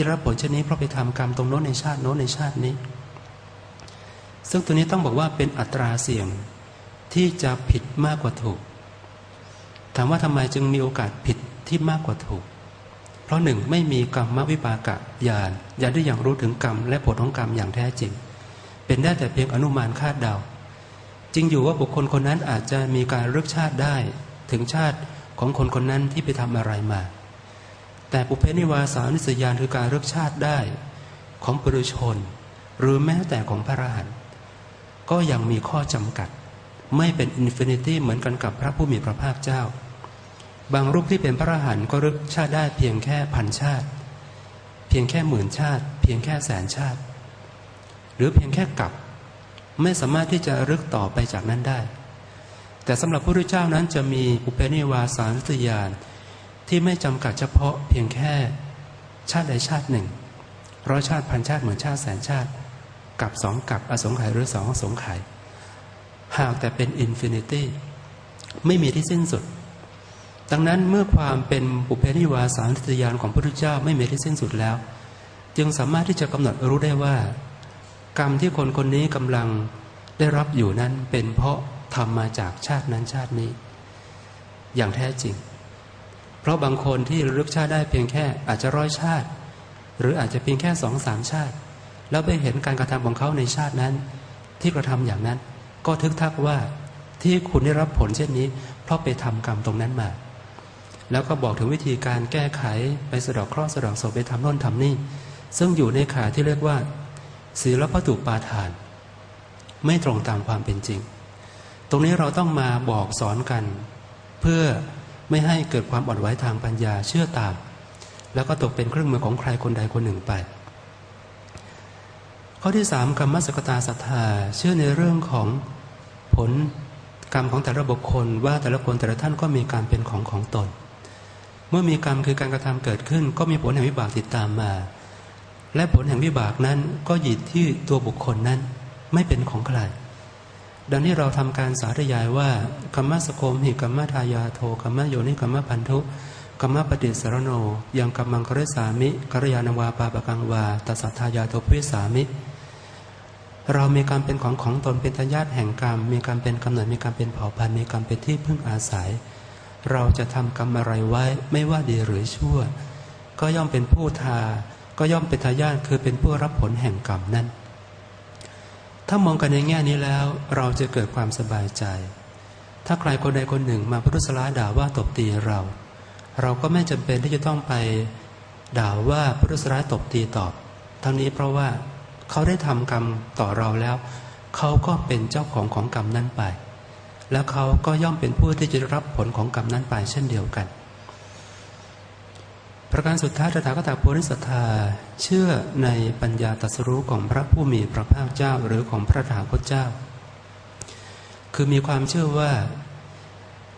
ที่รับผลเช่นนี้เพราะไปทำกรรมตรงโน้นในชาติโน้นในชาตินี้ ซึ่งตัวนี้ต้องบอกว่าเป็นอัตราเสี่ยงที่จะผิดมากกว่าถูก ถามว่าทำไมจึงมีโอกาสผิดที่มากกว่าถูก เพราะหนึ่งไม่มีกรรมวิปากะญาณญาณได้อย่างรู้ถึงกรรม และผลของกรรมอย่างแท้จริง เป็นได้แต่เพียงอนุมานคาดเดาจริงอยู่ว่าบุคคลคนนั้นอาจจะมีการเลือกชาติได้ถึงชาติของคนคนนั้นที่ไปทำอะไรมา แต่ปุเพนิวาสานิสยานคือการเลือกชาติได้ของปุถุชน หรือแม้แต่ของพระอรหันต์ก็ยังมีข้อจำกัด ไม่เป็นอินฟินิตี้เหมือนกันกับพระผู้มีพระภาคเจ้า บางรูปที่เป็นพระอรหันต์ก็เลือกชาติได้เพียงแค่พันชาติ เพียงแค่หมื่นชาติ เพียงแค่แสนชาติ หรือเพียงแค่กลับ ไม่สามารถที่จะรึกต่อไปจากนั้นได้ แต่สำหรับพระพุทธเจ้านั้นจะมีปุเพนิวาสานุสยาน ที่ไม่จำกัดเฉพาะเพียงแค่ ชาติใดชาติหนึ่งร้อยชาติพันชาติหมื่นชาติแสนชาติกับสองกับอสงไขยหรือสองอสงไขยหากแต่เป็นอินฟินิตี้ไม่มีที่สิ้นสุด ดังนั้นเมื่อความเป็นปุเพนิวาสานุสยานของพระพุทธเจ้าไม่มีที่สิ้นสุดแล้ว จึงสามารถที่จะกำหนดรู้ได้ว่า กรรมที่คนคนนี้กำลังได้รับอยู่นั้นเป็นเพราะทำมาจากชาตินั้นชาตินี้ อย่างแท้จริง ราะบางคนที่ระลึกชาติได้เพียงแค่อาจจะร้อยชาติ หรืออาจจะเพียงแค่สองสามชาติ แล้วไปเห็นการกระทำของเขาในชาตินั้น ที่กระทำอย่างนั้น ก็ทึกทักว่าที่คุณได้รับผลเช่นนี้ เพราะไปทำกรรมตรงนั้นมา แล้วก็บอกถึงวิธีการแก้ไขไปสะดอกเคราะห์สะดอกศพไปทำโน่นทำนี่ ซึ่งอยู่ในขาที่เรียกว่าศีลพัตุปาทาน ไม่ตรงตามความเป็นจริง ตรงนี้เราต้องมาบอกสอนกัน เพื่อ ไม่ให้เกิดความอ่อนไหวทางปัญญาเชื่อตาม แล้วก็ตกเป็นเครื่องมือของใครคนใดคนหนึ่งไป ข้อที่สามกรรมสกตาศรัทธาเชื่อในเรื่องของผลกรรมของแต่ละบุคคลว่าแต่ละคนแต่ละท่านก็มีการเป็นของของตน เมื่อมีกรรมคือการกระทำเกิดขึ้น ก็มีผลแห่งวิบากติดตามมา และผลแห่งวิบากนั้นก็หยิดที่ตัวบุคคลนั้นไม่เป็นของใคร ดังที่เราทำการสาธยายว่ากรรมสโคมหิกรรมทายาโทกรรมโยนิกรรมพันธุกรรมปฏิสรโนยังกรรมังกริสามิกรยานวาปาปกังวาตัสสัทธายาโทพิสามิ เรามีการเป็นของของตนเป็นทายาทแห่งกรรม มีการเป็นกำเนิดมีการเป็นเผ่าพันธุ์มีการเป็นที่พึ่งอาศัย เราจะทำกรรมอะไรไว้ไม่ว่าดีหรือชั่ว ก็ย่อมเป็นผู้ทา ก็ย่อมเป็นทายาทคือเป็นผู้รับผลแห่งกรรมนั้น ถ้ามองกันในแง่นี้แล้วเราจะเกิดความสบายใจ ถ้าใครคนใดคนหนึ่งมาพุทธสลาด่าว่าตบตีเรา เราก็ไม่จำเป็นที่จะต้องไปด่าว่าพุทธสลาตบตีตอบทั้งนี้เพราะว่าเขาได้ทำกรรมต่อเราแล้ว เขาก็เป็นเจ้าของของกรรมนั้นไป แล้วเขาก็ย่อมเป็นผู้ที่จะรับผลของกรรมนั้นไปเช่นเดียวกัน ประการสุดท้ายตถาคตโพธิสัตธาเชื่อในปัญญาตรัสรู้ของพระผู้มีพระภาคเจ้าหรือของพระถาคตเจ้า คือมีความเชื่อว่า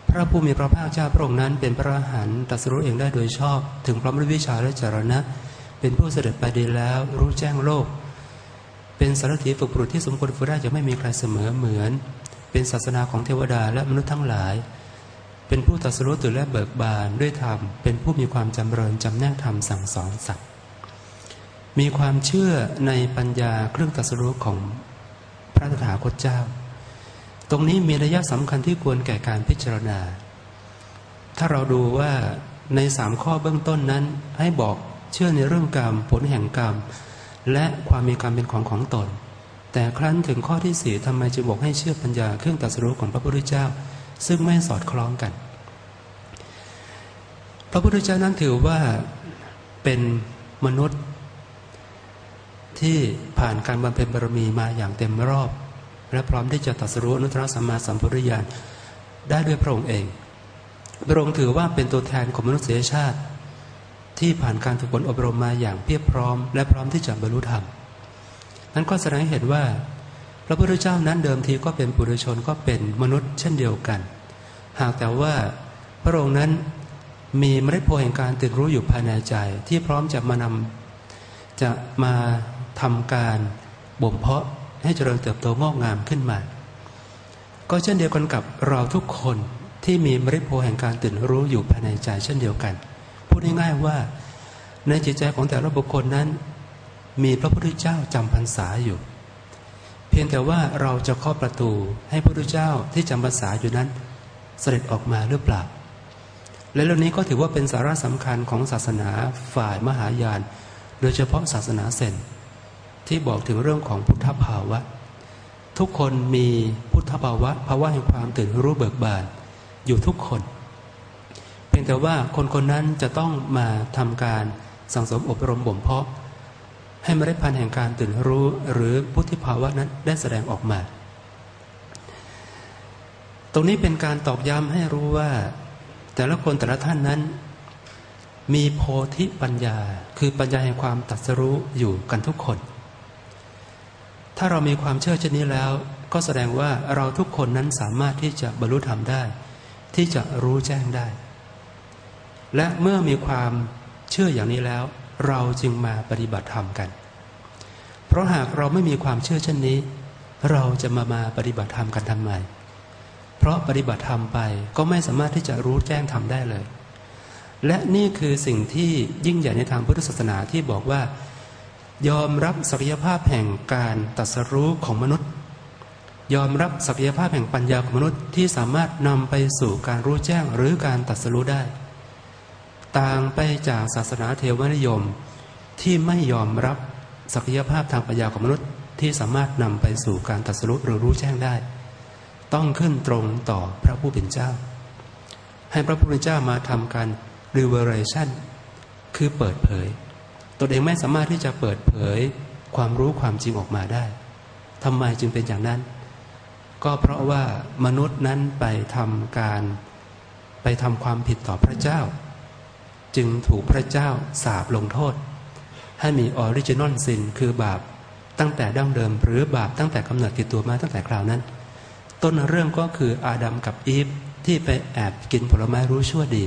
พระผู้มีพระภาคเจ้าพระองค์นั้น เป็นพระอรหันต์ตรัสรู้เองได้โดยชอบ ถึงพร้อมด้วยวิชาและจรณะ เป็นผู้เสด็จไปดีแล้ว รู้แจ้งโลก เป็นสารถีฝึกปรุษที่สมควรฝึกได้จะไม่มีใครเสมอเหมือน เป็นศาสนาของเทวดาและมนุษย์ทั้งหลาย เป็นผู้ตัสรู้ตื่นและเบิกบานด้วยธรรม เป็นผู้มีความจำเริญจำแนกธรรมสั่งสอนสัตว์ มีความเชื่อในปัญญาเครื่องตัสรู้ของพระตถาคตเจ้า ตรงนี้มีระยะสำคัญที่ควรแก่การพิจารณา ถ้าเราดูว่าในสามข้อเบื้องต้นนั้น ให้บอกเชื่อในเรื่องกรรมผลแห่งกรรม และความมีการเป็นของของตน แต่ครั้นถึงข้อที่สี่ทำไมจึงบอกให้เชื่อปัญญาเครื่องตัสรู้ของพระพุทธเจ้า ซึ่งไม่สอดคล้องกัน พระพุทธเจ้านั้นถือว่าเป็นมนุษย์ ที่ผ่านการบำเพ็ญบารมีมาอย่างเต็มรอบ และพร้อมที่จะตัสรู้อนุตตรสัมมาสัมพุทธญาณได้ด้วยพระองค์เอง พระองค์ถือว่าเป็นตัวแทนของมนุษยชาติ ที่ผ่านการฝึกฝนอบรมมาอย่างเพียบพร้อม และพร้อมที่จะบรรลุธรรมนั้นก็แสดงให้เห็นว่า ระพุทธเจ้านั้นเดิมทีก็เป็นปุถุชนก็เป็นมนุษย์เช่นเดียวกัน หากแต่ว่าพระองค์นั้นมีเมล็ดโพแห่งการตื่นรู้อยู่ภายในใจที่พร้อมจะมานำจะมาทำการบ่มเพาะให้เจริญเติบโตงอกงามขึ้นมา ก็เช่นเดียวกันกับเราทุกคนที่มีเมล็ดโพแห่งการตื่นรู้อยู่ภายในใจเช่นเดียวกัน พูดง่ายๆว่าในจิตใจของแต่ละบุคคลนั้น มีพระพุทธเจ้าจำพรรษาอยู่ เพียงแต่ว่าเราจะเคาะประตูให้พระพุทธเจ้าที่จำพรรษาอยู่นั้น เสด็จออกมาหรือเปล่า และเรื่องนี้ก็ถือว่าเป็นสาระสำคัญของศาสนาฝ่ายมหายาน โดยเฉพาะศาสนาเซนที่บอกถึงเรื่องของพุทธภาวะ ทุกคนมีพุทธภาวะภาวะแห่งความตื่นรู้เบิกบานอยู่ทุกคน เพียงแต่ว่าคนคนนั้นจะต้องมาทำการสังสมอบรมบ่มเพาะ ให้เมล็ดพันธุ์แห่งการตื่นรู้หรือพุทธิภาวะนั้นได้แสดงออกมา ตรงนี้เป็นการตอกย้ำให้รู้ว่า แต่ละคนแต่ละท่านนั้น มีโพธิปัญญา คือปัญญาแห่งความตรัสรู้อยู่กันทุกคน ถ้าเรามีความเชื่อเช่นนี้แล้ว ก็แสดงว่าเราทุกคนนั้นสามารถที่จะบรรลุธรรมได้ ที่จะรู้แจ้งได้ และเมื่อมีความเชื่ออย่างนี้แล้ว เราจึงมาปฏิบัติธรรมกัน เพราะหากเราไม่มีความเชื่อเช่นนี้ เราจะมามาปฏิบัติธรรมกันทำไม เพราะปฏิบัติธรรมไปก็ไม่สามารถที่จะรู้แจ้งธรรมได้เลย และนี่คือสิ่งที่ยิ่งใหญ่ในทางพุทธศาสนาที่บอกว่า ยอมรับศักยภาพแห่งการตรัสรู้ของมนุษย์ ยอมรับศักยภาพแห่งปัญญาของมนุษย์ที่สามารถนำไปสู่การรู้แจ้งหรือการตรัสรู้ได้ ต่างไปจากศาสนาเทวนิยม ที่ไม่ยอมรับศักยภาพทางปัญญาของมนุษย์ที่สามารถนำไปสู่การตรัสรู้หรือรู้แจ้งได้ ต้องขึ้นตรงต่อพระผู้เป็นเจ้า ให้พระผู้เป็นเจ้ามาทำการ revelation คือเปิดเผย ตนเองไม่สามารถที่จะเปิดเผยความรู้ความจริงออกมาได้ทำไมจึงเป็นอย่างนั้น ก็เพราะว่ามนุษย์นั้นไปทำการ ไปทำความผิดต่อพระเจ้า จึงถูกพระเจ้าสาบลงโทษ ให้มีออริจินอลซินคือบาปตั้งแต่ดั้งเดิม หรือบาปตั้งแต่กำเนิดติดตัวมาตั้งแต่คราวนั้น ต้นเรื่องก็คืออาดัมกับอีฟที่ไปแอบกินผลไม้รู้ชั่วดี